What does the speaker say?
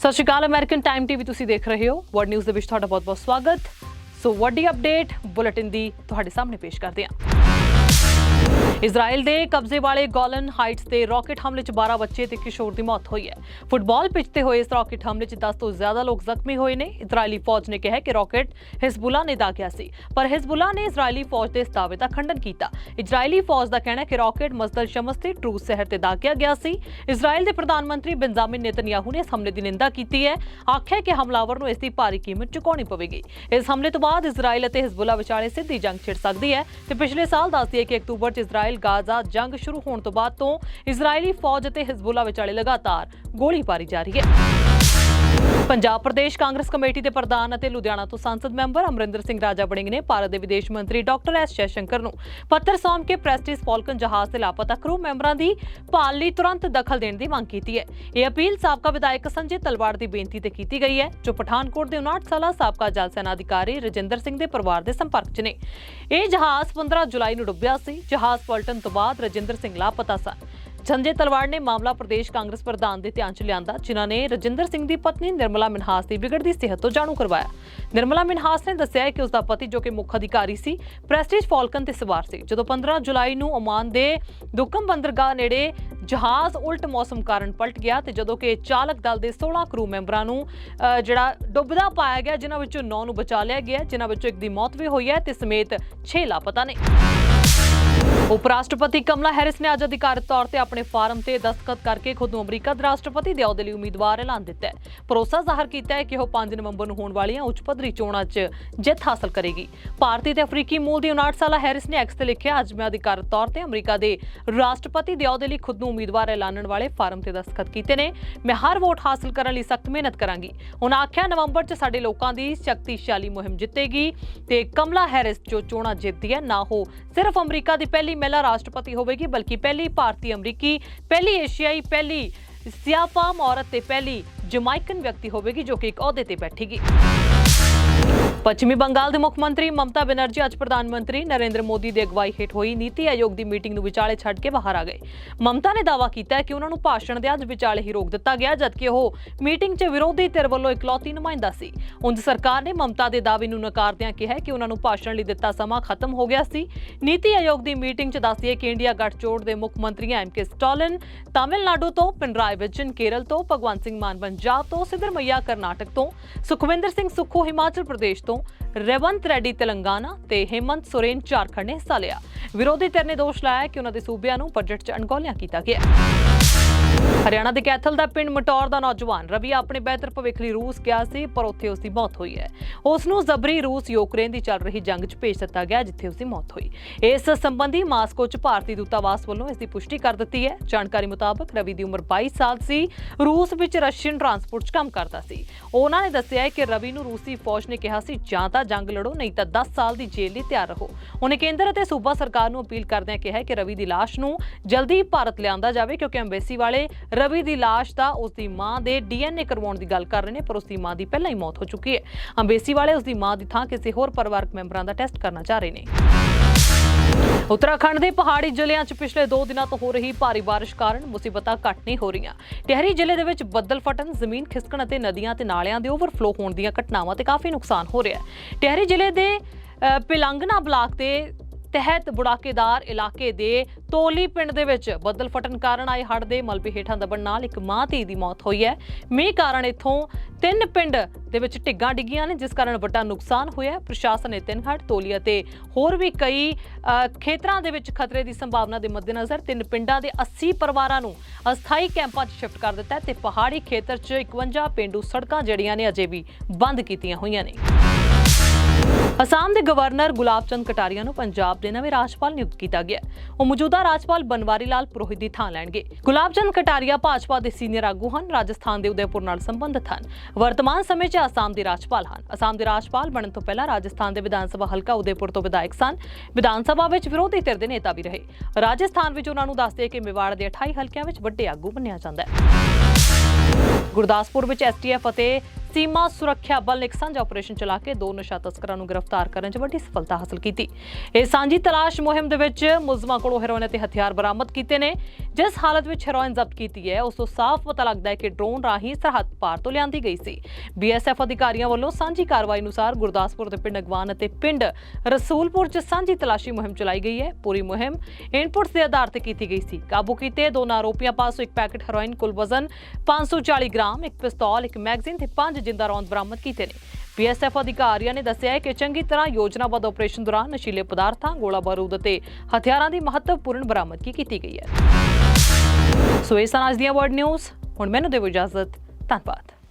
ਸਤਿ ਸ਼੍ਰੀ ਅਕਾਲ ਅਮਰੀਕਨ ਟਾਈਮ ਟੀਵੀ ਤੁਸੀਂ ਦੇਖ ਰਹੇ ਹੋ। ਵਰਡ ਨਿਊਜ਼ ਦੇ ਵਿੱਚ ਤੁਹਾਡਾ ਬਹੁਤ-ਬਹੁਤ ਸਵਾਗਤ। ਸੋ ਵੱਡੀ ਅਪਡੇਟ ਬੁਲੇਟਿਨ ਦੀ ਤੁਹਾਡੇ ਸਾਹਮਣੇ ਪੇਸ਼ ਕਰਦੇ ਹਾਂ। ਇਜ਼ਰਾਈਲ ਦੇ ਕਬਜ਼ੇ ਵਾਲੇ ਗੋਲਨ ਹਾਈਟਸ ਤੇ ਰਾਕੇਟ ਹਮਲੇ 'ਚ 12 ਬੱਚੇ ਤੇ ਕਿਸ਼ੋਰ ਦੀ ਮੌਤ ਹੋਈ ਹੈ। ਫੁੱਟਬਾਲ ਪਿੱਚ ਤੇ ਹੋਏ ਇਸ ਰਾਕੇਟ ਹਮਲੇ 'ਚ 10 ਤੋਂ ਜ਼ਿਆਦਾ ਲੋਕ ਜ਼ਖਮੀ ਹੋਏ ਨੇ। ਇਜ਼ਰਾਈਲੀ ਫੌਜ ਨੇ ਕਿਹਾ ਕਿ ਰਾਕੇਟ ਹਿਜ਼ਬੁੱਲਾ ਨੇ ਦਾਗਿਆ ਸੀ, ਪਰ ਹਿਜ਼ਬੁੱਲਾ ਨੇ ਇਜ਼ਰਾਈਲੀ ਫੌਜ ਦੇ ਇਸ ਦਾਅਵੇ ਦਾ ਖੰਡਨ ਕੀਤਾ। ਇਜ਼ਰਾਈਲੀ ਫੌਜ ਦਾ ਕਹਿਣਾ ਹੈ ਕਿ ਰਾਕੇਟ ਮਸਦਲ ਸ਼ਮਸ ਤੇ ਟਰੂਸ ਸ਼ਹਿਰ ਤੇ ਦਾਗਿਆ ਗਿਆ ਸੀ। ਇਜ਼ਰਾਈਲ ਦੇ ਪ੍ਰਧਾਨ ਮੰਤਰੀ ਬੈਂਜ਼ਾਮਿਨ ਨੇਤਨਯਾਹੂ ਨੇ ਇਸ ਹਮਲੇ ਦੀ ਨਿੰਦਾ ਕੀਤੀ ਹੈ। ਆਖਿਆ ਕਿ ਹਮਲਾਵਰ ਨੂੰ ਇਸ ਦੀ ਭਾਰੀ ਕੀਮਤ ਚੁਕਾਉਣੀ ਪਵੇਗੀ। ਇਸ ਹਮਲੇ ਤੋਂ ਬਾਅਦ ਇਜ਼ਰਾਈਲ ਅਤੇ ਹਿਜ਼ਬੁੱਲਾ ਵਿਚਾਲੇ ਸਿੱਧੀ ਜੰਗ ਛਿੜ ਸਕਦੀ ਹੈ ਤੇ ਪਿਛਲੇ ਸਾਲ ਦੱਸਦੀ ਹੈ ਕਿ ਅਕਤੂਬਰ 'ਚ ਇਜ਼ਰਾਈਲ ਗਾਜ਼ਾ ਜੰਗ ਸ਼ੁਰੂ ਹੋਣ ਤੋਂ ਬਾਅਦ ਤੋਂ ਇਜ਼ਰਾਈਲੀ ਫੌਜ ਅਤੇ ਹਿਜ਼ਬੁੱਲਾ ਵਿਚਾਲੇ ਲਗਾਤਾਰ ਗੋਲੀਬਾਰੀ ਜਾਰੀ ਹੈ। ਪੰਜਾਬ ਪ੍ਰਦੇਸ਼ ਕਾਂਗਰਸ ਕਮੇਟੀ ਦੇ ਪ੍ਰਧਾਨ ਅਤੇ ਲੁਧਿਆਣਾ ਤੋਂ ਸੰਸਦ ਮੈਂਬਰ ਅਮਰਿੰਦਰ ਸਿੰਘ ਰਾਜਾ ਵੜਿੰਗ ਨੇ ਭਾਰਤ ਦੇ ਵਿਦੇਸ਼ ਮੰਤਰੀ ਡਾਕਟਰ ਐਸ ਜੈਸ਼ੰਕਰ ਨੂੰ ਪੱਤਰ ਸੌਂਪ ਕੇ ਪ੍ਰੈਸਟਿਸ ਫਾਲਕਨ ਜਹਾਜ਼ ਤੇ ਲਾਪਤਾ ਕਰੂ ਮੈਂਬਰਾਂ ਦੀ ਭਾਲ ਲਈ ਤੁਰੰਤ ਦਖਲ ਦੇਣ ਦੀ ਮੰਗ ਕੀਤੀ ਹੈ। ਇਹ ਅਪੀਲ ਸਾਬਕਾ ਵਿਧਾਇਕ ਸੰਜੇ ਤਲਵਾੜ ਦੀ ਬੇਨਤੀ ਤੇ ਕੀਤੀ ਗਈ ਹੈ, ਜੋ ਪਠਾਨਕੋਟ ਦੇ 59 ਸਾਲਾ ਸਾਬਕਾ ਜਲ ਸੈਨਾ ਅਧਿਕਾਰੀ ਰਜਿੰਦਰ ਸਿੰਘ ਦੇ ਪਰਿਵਾਰ ਦੇ ਸੰਪਰਕ 'ਚ ਨੇ। ਇਹ ਜਹਾਜ਼ 15 ਜੁਲਾਈ ਨੂੰ ਡੁੱਬਿਆ ਸੀ। ਜਹਾਜ਼ ਪਲਟਣ ਤੋਂ ਬਾਅਦ ਰਜਿੰਦਰ ਸਿੰਘ ਲਾਪਤਾ ਸਨ। ਸੰਜੇ ਤਲਵਾੜ ਨੇ ਮਾਮਲਾ ਪ੍ਰਦੇਸ਼ ਕਾਂਗਰਸ ਪ੍ਰਧਾਨ ਦੇ ਧਿਆਨ 'ਚ ਲਿਆਂਦਾ, ਜਿਨ੍ਹਾਂ ਨੇ ਰਜਿੰਦਰ ਸਿੰਘ ਦੀ ਪਤਨੀ ਨਿਰਮਲਾ ਮਿਨਹਾਸ ਦੀ ਵਿਗੜਦੀ ਸਿਹਤ ਤੋਂ ਜਾਣੂ ਕਰਵਾਇਆ। ਨਿਰਮਲਾ ਮਿਨਹਾਸ ਨੇ ਦੱਸਿਆ ਕਿ ਉਸ ਦਾ ਪਤੀ ਜੋ ਕਿ ਮੁੱਖ ਅਧਿਕਾਰੀ ਸੀ, ਪ੍ਰੈਸਟੀਜ ਫਾਲਕਨ ਤੇ ਸਵਾਰ ਸੀ, ਜਦੋਂ 15 ਜੁਲਾਈ ਨੂੰ ਓਮਾਨ ਦੇ ਦੁਕਮ ਬੰਦਰਗਾਹ ਨੇੜੇ ਜਹਾਜ਼ ਉਲਟ ਮੌਸਮ ਕਾਰਨ ਪਲਟ ਗਿਆ ਤੇ ਜਦੋਂ ਕਿ ਚਾਲਕ ਦਲ ਦੇ 16 ਕਰੂ ਮੈਂਬਰਾਂ ਨੂੰ ਜਿਹੜਾ ਡੁੱਬਦਾ ਪਾਇਆ ਗਿਆ, ਜਿਨ੍ਹਾਂ ਵਿੱਚੋਂ 9 ਨੂੰ ਬਚਾ ਲਿਆ ਗਿਆ, ਜਿਨ੍ਹਾਂ ਵਿੱਚੋਂ ਇੱਕ ਦੀ ਮੌਤ ਵੀ ਹੋਈ ਹੈ ਤੇ ਸਮੇਤ 6 ਲਾਪਤਾ ਨੇ। ਉਪ ਰਾਸ਼ਟਰਪਤੀ ਕਮਲਾ ਹੈਰਿਸ ਨੇ ਅੱਜ ਅਧਿਕਾਰਤ ਤੌਰ ਤੇ ਆਪਣੇ ਫਾਰਮ ਤੇ ਦਸਤਖਤ ਕਰਕੇ ਖੁਦ ਨੂੰ ਅਮਰੀਕਾ ਦੇ ਰਾਸ਼ਟਰਪਤੀ ਦੇ ਅਹੁਦੇ ਲਈ ਉਮੀਦਵਾਰ ਐਲਾਨ ਦਿੱਤਾ ਹੈ। ਭਰੋਸਾ ਜ਼ਾਹਰ ਕੀਤਾ ਹੈ ਕਿ ਉਹ 5 ਨਵੰਬਰ ਨੂੰ ਹੋਣ ਵਾਲੀਆਂ ਉੱਚ ਪੱਧਰੀ ਚੋਣਾਂ 'ਚ ਜਿੱਤ ਹਾਸਲ ਕਰੇਗੀ। ਭਾਰਤੀ ਤੇ ਅਫਰੀਕੀ ਮੂਲ ਦੀ 59 ਸਾਲਾ ਹੈਰਿਸ ਨੇ ਐਕਸ ਤੇ ਲਿਖਿਆ, ਅੱਜ ਮੈਂ ਅਧਿਕਾਰਤ ਤੌਰ ਤੇ ਅਮਰੀਕਾ ਦੇ ਰਾਸ਼ਟਰਪਤੀ ਦੇ ਅਹੁਦੇ ਲਈ ਖੁਦ ਨੂੰ ਉਮੀਦਵਾਰ ਐਲਾਨਣ ਵਾਲੇ ਫਾਰਮ ਤੇ ਦਸਤਖਤ ਕੀਤੇ ਨੇ। ਮੈਂ ਹਰ ਵੋਟ ਹਾਸਲ ਕਰਨ ਲਈ ਸਖਤ ਮਿਹਨਤ ਕਰਾਂਗੀ। ਉਹਨਾਂ ਆਖਿਆ, ਨਵੰਬਰ 'ਚ ਸਾਡੇ ਲੋਕਾਂ ਦੀ ਸ਼ਕਤੀਸ਼ਾਲੀ ਮੁਹਿੰਮ ਜਿੱਤੇਗੀ ਤੇ ਕਮਲਾ ਹੈਰਿਸ ਜੋ ਚੋਣਾਂ ਜਿੱਤਦੀ ਹੈ, ਨਾ ਉਹ ਸਿਰਫ ਅਮਰੀਕਾ ਦੀ ਪਹਿਲੀ ਮਹਿਲਾ ਰਾਸ਼ਟਰਪਤੀ ਹੋਵੇਗੀ, ਬਲਕਿ ਪਹਿਲੀ ਭਾਰਤੀ ਅਮਰੀਕੀ, ਪਹਿਲੀ ਏਸ਼ੀਆਈ, ਪਹਿਲੀ ਸਿਆਫਾਮ ਔਰਤ ਤੇ ਪਹਿਲੀ ਜਮਾਇਕਨ ਵਿਅਕਤੀ ਹੋਵੇਗੀ, ਜੋ ਕਿ ਇੱਕ ਅਹੁਦੇ ਤੇ ਬੈਠੇਗੀ। ਪੱਛਮੀ ਬੰਗਾਲ ਦੇ ਮੁੱਖ ਮੰਤਰੀ ਮਮਤਾ ਬੈਨਰਜੀ ਅੱਜ ਪ੍ਰਧਾਨ ਮੰਤਰੀ ਨਰਿੰਦਰ ਮੋਦੀ ਦੀ ਅਗਵਾਈ ਹੇਠ ਹੋਈ ਨੀਤੀ ਆਯੋਗ ਦੀ ਮੀਟਿੰਗ ਨੂੰ ਵਿਚਾਲੇ ਛੱਡ ਕੇ ਬਾਹਰ ਆ ਗਏ। ਮਮਤਾ ਨੇ ਦਾਅਵਾ ਕੀਤਾ ਕਿ ਉਹਨਾਂ ਨੂੰ ਭਾਸ਼ਣ ਦੇ ਅੱਜ ਵਿਚਾਲੇ ਹੀ ਰੋਕ ਦਿੱਤਾ ਗਿਆ, ਜਦਕਿ ਉਹ ਮੀਟਿੰਗ 'ਚ ਵਿਰੋਧੀ ਧਿਰ ਵੱਲੋਂ ਇਕਲੌਤੀ ਨੁਮਾਇੰਦਾ ਸੀ। ਉਂਝ ਸਰਕਾਰ ਨੇ ਮਮਤਾ ਦੇ ਦਾਅਵੇ ਨੂੰ ਨਕਾਰਦਿਆਂ ਕਿਹਾ ਕਿ ਉਹਨਾਂ ਨੂੰ ਭਾਸ਼ਣ ਲਈ ਦਿੱਤਾ ਸਮਾਂ ਖਤਮ ਹੋ ਗਿਆ ਸੀ। ਨੀਤੀ ਆਯੋਗ ਦੀ ਮੀਟਿੰਗ 'ਚ ਦੱਸਦੀ ਹੈ ਕਿ ਇੰਡੀਆ ਗੱਠਜੋੜ ਦੇ ਮੁੱਖ ਮੰਤਰੀ ਐਮ ਕੇ ਸਟਾਲਿਨ, ਤਾਮਿਲਨਾਡੂ ਤੋਂ ਪਿਨਰਾਈ ਵਿਜਨ ਕੇਰਲ ਤੋਂ ਭਗਵੰਤ ਸਿੰਘ ਮਾਨ ਪੰਜਾਬ ਤੋਂ ਸਿੱਧਰਮਈਆ ਕਰਨਾਟਕ ਤੋਂ, ਸੁਖਵਿੰਦਰ ਸਿੰਘ ਸੁੱਖੂ ਹਿਮਾਚਲ ਪ੍ਰਦੇਸ਼ ਤੋਂ ਰੇਵੰਤ ਰੈਡੀ ਤੇਲੰਗਾਨਾ ਤੇ ਹੇਮੰਤ ਸੋਰੇਨ ਝਾਰਖੰਡ ਨੇ ਹਿੱਸਾ ਲਿਆ। ਵਿਰੋਧੀ ਧਿਰ ਨੇ ਦੋਸ਼ ਲਾਇਆ ਕਿ ਉਹਨਾਂ ਦੇ ਸੂਬਿਆਂ ਨੂੰ ਬਜਟ 'ਚ ਅਣਗੌਲਿਆਂ ਕੀਤਾ ਗਿਆ ਹਰਿਆਣਾ ਦੇ ਕੈਥਲ ਦਾ ਪਿੰਡ ਮਟੌਰ ਦਾ ਨੌਜਵਾਨ ਰਵੀ ਆਪਣੇ ਬਿਹਤਰ ਭਵਿੱਖ ਲਈ ਰੂਸ ਗਿਆ ਸੀ, ਪਰ ਉੱਥੇ ਉਸ ਦੀ ਮੌਤ ਹੋਈ ਹੈ। ਉਸ ਨੂੰ ਜ਼ਬਰੀ ਰੂਸ ਯੂਕਰੇਨ ਦੀ ਚੱਲ ਰਹੀ ਜੰਗ 'ਚ ਭੇਜ ਦਿੱਤਾ ਗਿਆ, ਜਿੱਥੇ ਉਸ ਦੀ ਮੌਤ ਹੋਈ। ਇਸ ਸੰਬੰਧੀ ਮਾਸਕੋ 'ਚ ਭਾਰਤੀ ਦੂਤਾਵਾਸ ਵੱਲੋਂ ਇਸ ਦੀ ਪੁਸ਼ਟੀ ਕਰ ਦਿੱਤੀ ਹੈ। ਜਾਣਕਾਰੀ ਮੁਤਾਬਕ ਰਵੀ ਦੀ ਉਮਰ 22 ਸਾਲ ਸੀ, ਰੂਸ ਵਿੱਚ ਰਸ਼ੀਅਨ ਟਰਾਂਸਪੋਰਟ 'ਚ ਕੰਮ ਕਰਦਾ ਸੀ। ਉਹਨਾਂ ਨੇ ਦੱਸਿਆ ਕਿ ਰਵੀ ਨੂੰ ਰੂਸੀ ਫੌਜ ਨੇ ਕਿਹਾ ਸੀ, ਜਾਂ ਤਾਂ ਜੰਗ ਲੜੋ, ਨਹੀਂ ਤਾਂ 10 ਸਾਲ ਦੀ ਜੇਲ੍ਹ ਲਈ ਤਿਆਰ ਰਹੋ। ਉਹਨੇ ਕੇਂਦਰ ਅਤੇ ਸੂਬਾ ਸਰਕਾਰ ਨੂੰ ਅਪੀਲ ਕਰਦਿਆਂ ਕਿਹਾ ਕਿ ਰਵੀ ਦੀ ਲਾਸ਼ ਨੂੰ ਜਲਦੀ ਭਾਰਤ ਲਿਆਂਦਾ ਜਾਵੇ ਕਿਉਂਕਿ ਐਮਬੈਸੀ ਵਾਲੇ ਰਵੀ ਦੀ ਲਾਸ਼ ਦਾ ਉਸ ਦੀ ਮਾਂ ਦੇ ਡੀਐਨਏ ਕਰਵਾਉਣ ਦੀ ਗੱਲ ਕਰ ਰਹੇ ਨੇ, ਪਰ ਉਸ ਦੀ ਮਾਂ ਦੀ ਪਹਿਲਾਂ ਹੀ ਮੌਤ ਹੋ ਚੁੱਕੀ ਹੈ। ਐਮਬੈਸੀ ਵਾਲੇ ਉਸ ਦੀ ਮਾਂ ਦੀ ਥਾਂ ਕਿਸੇ ਹੋਰ ਪਰਿਵਾਰਕ ਮੈਂਬਰਾਂ ਦਾ ਟੈਸਟ ਕਰਨਾ ਚਾਹ ਰਹੇ ਨੇ। ਉੱਤਰਾਖੰਡ ਦੇ ਪਹਾੜੀ ਜ਼ਿਲ੍ਹਿਆਂ 'ਚ ਪਿਛਲੇ 2 ਦਿਨਾਂ ਤੋਂ ਹੋ ਰਹੀ ਭਾਰੀ ਬਾਰਿਸ਼ ਕਾਰਨ ਮੁਸੀਬਤਾਂ ਘੱਟ ਨਹੀਂ ਹੋ ਰਹੀਆਂ। ਟਹਿਰੀ ਜ਼ਿਲ੍ਹੇ ਦੇ ਵਿੱਚ ਬੱਦਲ ਫਟਣ ਜ਼ਮੀਨ ਖਿਸਕਣ ਅਤੇ ਨਦੀਆਂ ਤੇ ਨਾਲਿਆਂ ਦੇ ਓਵਰਫਲੋ ਹੋਣ ਦੀਆਂ ਘਟਨਾਵਾਂ ਤੇ ਕਾਫੀ ਨੁਕਸਾਨ ਹੋ ਰਿਹਾ ਹੈ। ਟਹਿਰੀ ਜ਼ਿਲ੍ਹੇ ਦੇ ਅ, ਪਿਲੰਗਨਾ ਬਲਾਕ ਦੇ ਤਹਿਤ ਬੁੜਾਕੇਦਾਰ ਇਲਾਕੇ ਦੇ ਤੋਲੀ ਪਿੰਡ ਦੇ ਵਿੱਚ ਬੱਦਲ ਫਟਣ ਕਾਰਨ ਆਏ ਹੜ੍ਹ ਦੇ ਮਲਬੇ ਹੇਠਾਂ ਦਬਣ ਨਾਲ ਇੱਕ ਮਾਂ ਧੀ ਦੀ ਮੌਤ ਹੋਈ ਹੈ। ਮੀਂਹ ਕਾਰਨ ਇੱਥੋਂ ਤਿੰਨ ਪਿੰਡ ਦੇ ਵਿੱਚ ਢਿੱਗਾਂ ਡਿੱਗੀਆਂ ਨੇ, ਜਿਸ ਕਾਰਨ ਵੱਡਾ ਨੁਕਸਾਨ ਹੋਇਆ ਪ੍ਰਸ਼ਾਸਨ ਨੇ ਤਿੰਨ ਹੜ੍ਹ, ਤੋਲੀ ਅਤੇ ਹੋਰ ਵੀ ਕਈ ਖੇਤਰਾਂ ਦੇ ਵਿੱਚ ਖਤਰੇ ਦੀ ਸੰਭਾਵਨਾ ਦੇ ਮੱਦੇਨਜ਼ਰ ਤਿੰਨ ਪਿੰਡਾਂ ਦੇ 80 ਪਰਿਵਾਰਾਂ ਨੂੰ ਅਸਥਾਈ ਕੈਂਪਾਂ 'ਚ ਸ਼ਿਫਟ ਕਰ ਦਿੱਤਾ ਹੈ ਤੇ ਪਹਾੜੀ ਖੇਤਰ 'ਚ 51 ਪਿੰਡੂ ਸੜਕਾਂ ਜਿਹੜੀਆਂ ਨੇ, ਅਜੇ ਵੀ ਬੰਦ ਕੀਤੀਆਂ ਹੋਈਆਂ ਨੇ। ਅਸਾਮ ਦੇ ਗਵਰਨਰ ਗੁਲਾਬ ਚੰਦ ਕਟਾਰੀਆ ਨੂੰ ਪੰਜਾਬ ਦੇ ਨਵੇਂ ਰਾਜਪਾਲ ਨਿਯੁਕਤ ਕੀਤਾ ਗਿਆ ਉਹ ਮੌਜੂਦਾ ਰਾਜਪਾਲ ਬਨਵਾਰੀ ਲਾਲ ਪੁਰੋਹਿਤ ਦੀ ਥਾਂ ਲੈਣਗੇ। ਗੁਲਾਬ ਚੰਦ ਕਟਾਰੀਆ ਭਾਜਪਾ ਦੇ ਸੀਨੀਅਰ ਆਗੂ ਹਨ, ਰਾਜਸਥਾਨ ਦੇ ਉਦੈਪੁਰ ਨਾਲ ਸੰਬੰਧਿਤ ਹਨ। ਵਰਤਮਾਨ ਸਮੇਂ 'ਚ ਅਸਾਮ ਦੇ ਰਾਜਪਾਲ ਹਨ। ਅਸਾਮ ਦੇ ਰਾਜਪਾਲ ਬਣਨ ਤੋਂ ਪਹਿਲਾਂ ਰਾਜਸਥਾਨ ਦੇ ਵਿਧਾਨ ਸਭਾ ਹਲਕਾ ਉਦੈਪੁਰ ਤੋਂ ਵਿਧਾਇਕ ਸਨ। ਵਿਧਾਨ ਸਭਾ ਵਿੱਚ ਵਿਰੋਧੀ ਧਿਰ ਦੇ ਨੇਤਾ ਵੀ ਰਹੇ। ਰਾਜਸਥਾਨ ਵਿੱਚ ਉਹਨਾਂ ਨੂੰ ਦੱਸਦੇ ਕਿ ਮੇਵਾੜ ਦੇ 28 ਹਲਕਿਆਂ ਵਿੱਚ ਵੱਡੇ ਆਗੂ ਮੰਨਿਆ ਜਾਂਦਾ ਹੈ। ਗੁਰਦਾਸਪੁਰ ਵਿੱਚ ਐਸਟੀਐਫ ਅਤੇ ਸੀਮਾ ਸੁਰੱਖਿਆ ਬਲ ਨੇ ਇੱਕ ਸਾਂਝਾ ਆਪਰੇਸ਼ਨ ਚਲਾ ਕੇ ਦੋ ਨਸ਼ਾ ਤਸਕਰਾਂ ਨੂੰ ਗ੍ਰਿਫਤਾਰ ਕਰਨ 'ਚ ਵੱਡੀ ਸਫਲਤਾ ਹਾਸਲ ਕੀਤੀ। ਇਹ ਸਾਂਝੀ ਤਲਾਸ਼ ਮੁਹਿੰਮ ਦੇ ਵਿੱਚ ਮੁਲਜ਼ਮਾਂ ਕੋਲੋਂ ਹੈਰੋਇਨ ਅਤੇ ਹਥਿਆਰ ਬਰਾਮਦ ਕੀਤੇ ਨੇ। ਜਿਸ ਹਾਲਤ ਵਿੱਚ ਹੈਰੋਇਨ ਜ਼ਬਤ ਕੀਤੀ ਹੈ, ਉਸ ਤੋਂ ਸਾਫ਼ ਪਤਾ ਲੱਗਦਾ ਹੈ ਕਿ ਡਰੋਨ ਰਾਹੀਂ ਸਰਹੱਦ ਪਾਰ ਤੋਂ ਲਿਆਂਦੀ ਗਈ ਸੀ। ਬੀਐਸਐਫ ਅਧਿਕਾਰੀਆਂ ਵੱਲੋਂ ਸਾਂਝੀ ਕਾਰਵਾਈ ਅਨੁਸਾਰ ਗੁਰਦਾਸਪੁਰ ਦੇ ਪਿੰਡ ਅਗਵਾਨ ਅਤੇ ਪਿੰਡ ਰਸੂਲਪੁਰ 'ਚ ਸਾਂਝੀ ਤਲਾਸ਼ੀ ਮੁਹਿੰਮ ਚਲਾਈ ਗਈ ਹੈ। ਪੂਰੀ ਮੁਹਿੰਮ ਇਨਪੁਟਸ ਦੇ ਆਧਾਰ ਤੇ ਕੀਤੀ ਗਈ ਸੀ। ਕਾਬੂ ਕੀਤੇ ਦੋਨਾਂ ਆਰੋਪੀਆਂ ਪਾਸੋਂ ਇੱਕ ਪੈਕੇਟ ਹੈਰੋਇਨ, ਕੁੱਲ ਵਜ਼ਨ 540 ਗ੍ਰਾਮ, ਇੱਕ ਪਿਸਤੌਲ, ਇੱਕ ਮੈਗਜ਼ੀਨ ਤੇ ਪੰਜ ਜਿੰਦਾ ਰੌਂਦ ਬਰਾਮਦ ਕੀਤੇ ਨੇ। ਬੀਐਸਐਫ ਅਧਿਕਾਰੀਆਂ ਨੇ ਦੱਸਿਆ ਹੈ ਕਿ ਚੰਗੀ ਤਰ੍ਹਾਂ ਯੋਜਨਾਬੱਧ ਆਪਰੇਸ਼ਨ ਦੌਰਾਨ ਨਸ਼ੀਲੇ ਪਦਾਰਥਾਂ, ਗੋਲਾ ਬਾਰੂਦ ਅਤੇ ਹਥਿਆਰਾਂ ਦੀ ਮਹੱਤਵਪੂਰਨ ਬਰਾਮਦਗੀ ਕੀਤੀ ਗਈ ਹੈ। ਸੋ ਇਹ ਸਨ ਅੱਜ ਦੀਆਂ ਵਰਡ ਨਿਊਜ਼ ਹੁਣ ਮੈਨੂੰ ਦਿਓ ਇਜਾਜ਼ਤ। ਧੰਨਵਾਦ।